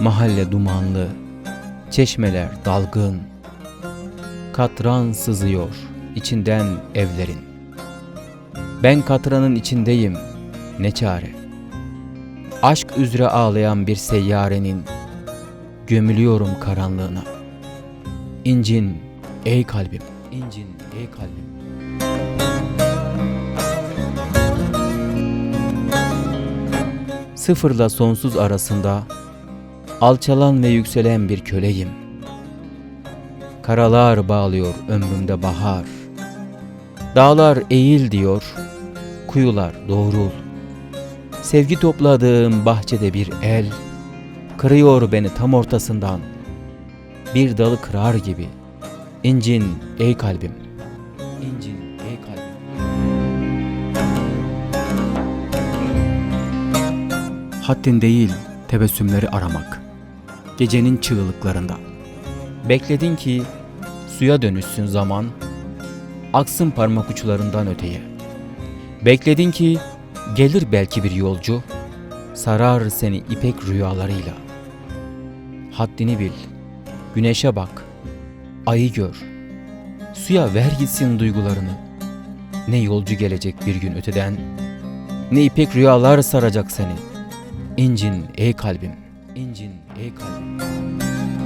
Mahalle dumanlı, çeşmeler dalgın. Katran sızıyor içinden evlerin. Ben katranın içindeyim, ne çare. Aşk üzere ağlayan bir seyyarenin gömülüyorum karanlığına. İncin ey kalbim, incin ey kalbim. Sıfırla sonsuz arasında alçalan ve yükselen bir köleyim. Karalar bağlıyor ömrümde bahar. Dağlar eğil diyor, kuyular doğrul. Sevgi topladığım bahçede bir el, kırıyor beni tam ortasından. Bir dalı kırar gibi. İncin ey kalbim, incin. Haddin değil tebessümleri aramak. Gecenin çığlıklarında. Bekledin ki suya dönüşsün zaman, aksın parmak uçlarından öteye. Bekledin ki gelir belki bir yolcu, sarar seni ipek rüyalarıyla. Haddini bil, güneşe bak, ayı gör, suya ver gitsin duygularını. Ne yolcu gelecek bir gün öteden, ne ipek rüyalar saracak seni. İncin ey kalbim, engine a